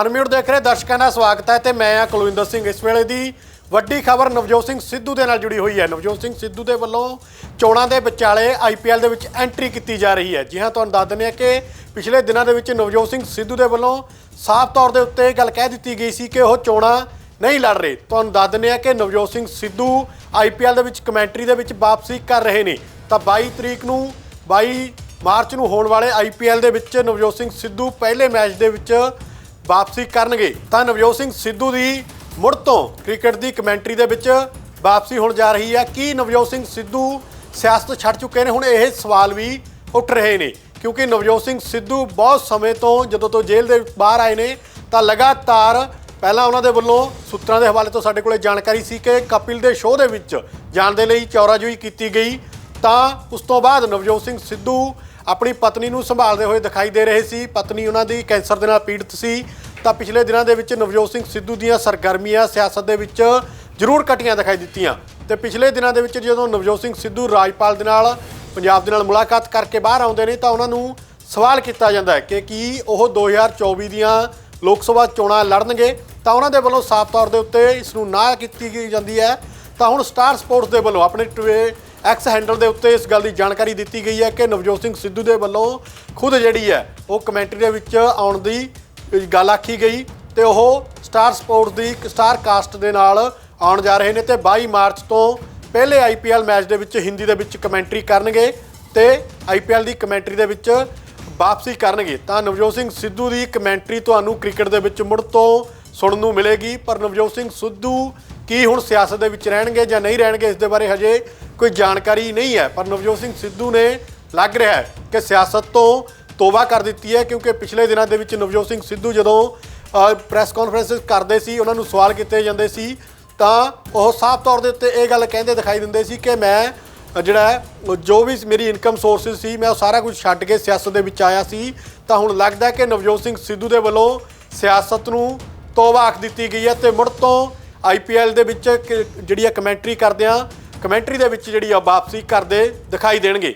Unmute ਦੇਖ ਰਹੇ ਦਰਸ਼ਕਾਂ ਦਾ ਸਵਾਗਤ ਹੈ ਤੇ ਮੈਂ ਆ ਕੁਲਵਿੰਦਰ ਸਿੰਘ। ਇਸ ਵੇਲੇ ਦੀ ਵੱਡੀ ਖਬਰ ਨਵਜੋਤ ਸਿੰਘ ਸਿੱਧੂ ਦੇ ਨਾਲ ਜੁੜੀ ਹੋਈ ਹੈ। ਨਵਜੋਤ ਸਿੰਘ ਸਿੱਧੂ ਦੇ ਵੱਲੋਂ ਚੋਣਾਂ ਦੇ ਵਿਚਾਲੇ ਆਈਪੀਐਲ ਦੇ ਵਿੱਚ ਐਂਟਰੀ ਕੀਤੀ ਜਾ ਰਹੀ ਹੈ। ਜੀ ਹਾਂ, ਤੁਹਾਨੂੰ ਦੱਸ ਦਿੰਦੇ ਹਾਂ ਕਿ ਪਿਛਲੇ ਦਿਨਾਂ ਦੇ ਵਿੱਚ ਨਵਜੋਤ ਸਿੰਘ ਸਿੱਧੂ ਦੇ ਵੱਲੋਂ ਸਾਫ਼ ਤੌਰ ਦੇ ਉੱਤੇ ਇਹ ਗੱਲ ਕਹਿ ਦਿੱਤੀ ਗਈ ਸੀ ਕਿ ਉਹ ਚੋਣਾਂ ਨਹੀਂ ਲੜ ਰਹੇ। ਤੁਹਾਨੂੰ ਦੱਸ ਦਿੰਦੇ ਹਾਂ ਕਿ ਨਵਜੋਤ ਸਿੰਘ ਸਿੱਧੂ ਆਈਪੀਐਲ ਦੇ ਵਿੱਚ ਕਮੈਂਟਰੀ ਦੇ ਵਿੱਚ ਵਾਪਸੀ ਕਰ ਰਹੇ ਨੇ। ਤਾਂ 22 ਤਰੀਕ ਨੂੰ 22 ਮਾਰਚ ਨੂੰ ਹੋਣ ਵਾਲੇ ਆਈਪੀਐਲ ਦੇ ਵਿੱਚ ਨਵਜੋਤ ਸਿੰਘ ਸਿੱਧੂ ਪਹਿਲੇ ਮੈਚ ਦੇ ਵਿੱਚ ਵਾਪਸੀ ਕਰਨਗੇ। ਤਾਂ ਨਵਜੋਤ ਸਿੰਘ ਸਿੱਧੂ ਦੀ ਮੁੜ ਤੋਂ ਕ੍ਰਿਕਟ ਦੀ ਕਮੈਂਟਰੀ ਦੇ ਵਿੱਚ ਵਾਪਸੀ ਹੋਣ ਜਾ ਰਹੀ ਹੈ। ਕੀ ਨਵਜੋਤ ਸਿੰਘ ਸਿੱਧੂ ਸਿਆਸਤ ਛੱਡ ਚੁੱਕੇ ਨੇ? ਹੁਣ ਇਹ ਸਵਾਲ ਵੀ ਉੱਠ ਰਹੇ ਨੇ। ਕਿਉਂਕਿ ਨਵਜੋਤ ਸਿੰਘ ਸਿੱਧੂ ਬਹੁਤ ਸਮੇਂ ਤੋਂ ਜਦੋਂ ਤੋਂ ਜੇਲ੍ਹ ਦੇ ਬਾਹਰ ਆਏ ਨੇ, ਤਾਂ ਲਗਾਤਾਰ ਪਹਿਲਾਂ ਉਹਨਾਂ ਦੇ ਵੱਲੋਂ ਸੂਤਰਾਂ ਦੇ ਹਵਾਲੇ ਤੋਂ ਸਾਡੇ ਕੋਲੇ ਜਾਣਕਾਰੀ ਸੀ ਕਿ ਕਪਿਲ ਦੇ ਸ਼ੋਅ ਦੇ ਵਿੱਚ ਜਾਣ ਦੇ ਲਈ ਚੌਰਾਜੋਈ ਕੀਤੀ ਗਈ। ਤਾਂ ਉਸ ਤੋਂ ਬਾਅਦ ਨਵਜੋਤ ਸਿੰਘ ਸਿੱਧੂ ਆਪਣੀ ਪਤਨੀ ਨੂੰ ਸੰਭਾਲਦੇ ਹੋਏ ਦਿਖਾਈ ਦੇ ਰਹੇ ਸੀ। ਪਤਨੀ ਉਹਨਾਂ ਦੀ ਕੈਂਸਰ ਦੇ ਨਾਲ ਪੀੜਤ ਸੀ। ਤਾਂ ਪਿਛਲੇ ਦਿਨਾਂ ਦੇ ਵਿੱਚ ਨਵਜੋਤ ਸਿੰਘ ਸਿੱਧੂ ਦੀਆਂ ਸਰਗਰਮੀਆਂ ਸਿਆਸਤ ਦੇ ਵਿੱਚ ਜ਼ਰੂਰ ਘਟੀਆਂ ਦਿਖਾਈ ਦਿੱਤੀਆਂ। ਤੇ ਪਿਛਲੇ ਦਿਨਾਂ ਦੇ ਵਿੱਚ ਜਦੋਂ ਨਵਜੋਤ ਸਿੰਘ ਸਿੱਧੂ ਰਾਜਪਾਲ ਦੇ ਨਾਲ, ਪੰਜਾਬ ਦੇ ਨਾਲ ਮੁਲਾਕਾਤ ਕਰਕੇ ਬਾਹਰ ਆਉਂਦੇ ਨੇ, ਤਾਂ ਉਹਨਾਂ ਨੂੰ ਸਵਾਲ ਕੀਤਾ ਜਾਂਦਾ ਹੈ ਕਿ ਕੀ ਉਹ 2024 ਦੀਆਂ ਲੋਕ ਸਭਾ ਚੋਣਾਂ ਲੜਨਗੇ? ਤਾਂ ਉਹਨਾਂ ਦੇ ਵੱਲੋਂ ਸਾਫ਼ ਤੌਰ ਦੇ ਉੱਤੇ ਇਸ ਨੂੰ ਨਾ ਕੀਤੀ ਜਾਂਦੀ ਹੈ। ਤਾਂ ਹੁਣ ਸਟਾਰ ਸਪੋਰਟਸ ਦੇ ਵੱਲੋਂ ਆਪਣੇ ਟਵੇ ਐਕਸ ਹੈਂਡਲ ਦੇ ਉੱਤੇ ਇਸ ਗੱਲ ਦੀ ਜਾਣਕਾਰੀ ਦਿੱਤੀ ਗਈ ਹੈ ਕਿ ਨਵਜੋਤ ਸਿੰਘ ਸਿੱਧੂ ਦੇ ਵੱਲੋਂ ਖੁਦ ਜਿਹੜੀ ਹੈ ਉਹ ਕਮੈਂਟਰੀ ਦੇ ਵਿੱਚ ਆਉਣ ਦੀ ਗੱਲ ਆਖੀ ਗਈ ਤੇ ਉਹ ਸਟਾਰ ਸਪੋਰਟਸ ਦੀ ਇੱਕ ਸਟਾਰ ਕਾਸਟ ਦੇ ਨਾਲ ਆਉਣ ਜਾ ਰਹੇ ਨੇ ਤੇ 22 ਮਾਰਚ ਤੋਂ ਪਹਿਲੇ ਆਈਪੀਐਲ ਮੈਚ ਦੇ ਵਿੱਚ ਹਿੰਦੀ ਦੇ ਵਿੱਚ ਕਮੈਂਟਰੀ ਕਰਨਗੇ ਤੇ ਆਈਪੀਐਲ ਦੀ ਕਮੈਂਟਰੀ ਦੇ ਵਿੱਚ ਵਾਪਸੀ ਕਰਨਗੇ। ਤਾਂ ਨਵਜੋਤ ਸਿੰਘ ਸਿੱਧੂ ਦੀ ਕਮੈਂਟਰੀ ਤੁਹਾਨੂੰ ਕ੍ਰਿਕਟ ਦੇ ਵਿੱਚ ਮੁੜ ਤੋਂ ਸੁਣਨ ਨੂੰ ਮਿਲੇਗੀ। ਪਰ ਨਵਜੋਤ ਸਿੰਘ ਸਿੱਧੂ ਕੀ ਹੁਣ ਸਿਆਸਤ ਦੇ ਵਿੱਚ ਰਹਿਣਗੇ ਜਾਂ ਨਹੀਂ ਰਹਿਣਗੇ, ਇਸ ਦੇ ਬਾਰੇ ਹਜੇ ਕੋਈ ਜਾਣਕਾਰੀ ਨਹੀਂ ਹੈ। ਪਰ ਨਵਜੋਤ ਸਿੰਘ ਸਿੱਧੂ ਨੇ ਲੱਗ ਰਿਹਾ ਹੈ ਕਿ ਸਿਆਸਤ ਤੋਂ ਤੋਬਾ ਕਰ ਦਿੱਤੀ ਹੈ, ਕਿਉਂਕਿ ਪਿਛਲੇ ਦਿਨਾਂ ਦੇ ਵਿੱਚ ਨਵਜੋਤ ਸਿੰਘ ਸਿੱਧੂ ਜਦੋਂ ਪ੍ਰੈਸ ਕਾਨਫਰੰਸ ਕਰਦੇ ਸੀ, ਉਹਨਾਂ ਨੂੰ ਸਵਾਲ ਕੀਤੇ ਜਾਂਦੇ ਸੀ, ਤਾਂ ਉਹ ਸਾਫ਼ ਤੌਰ ਦੇ ਉੱਤੇ ਇਹ ਗੱਲ ਕਹਿੰਦੇ ਦਿਖਾਈ ਦਿੰਦੇ ਸੀ ਕਿ ਮੈਂ ਜਿਹੜਾ ਜੋ ਵੀ ਮੇਰੀ ਇਨਕਮ ਸੋਰਸਸ ਸੀ, ਮੈਂ ਉਹ ਸਾਰਾ ਕੁਝ ਛੱਡ ਕੇ ਸਿਆਸਤ ਦੇ ਵਿੱਚ ਆਇਆ ਸੀ, ਤਾਂ ਹੁਣ ਲੱਗਦਾ ਕਿ ਨਵਜੋਤ ਸਿੰਘ ਸਿੱਧੂ ਦੇ ਵੱਲੋਂ ਸਿਆਸਤ ਨੂੰ ਤੋਬਾ ਆਖ ਦਿੱਤੀ ਗਈ ਹੈ ਤੇ ਮੁੜ ਤੋਂ ਆਈਪੀਐਲ ਦੇ ਵਿੱਚ ਕ- ਜਿਹੜੀ ਆ ਕਮੈਂਟਰੀ ਕਰਦੇ ਆ ਕਮੈਂਟਰੀ ਦੇ ਵਿੱਚ ਜਿਹੜੀ ਆ ਵਾਪਸੀ ਕਰਦੇ ਦਿਖਾਈ ਦੇਣਗੇ।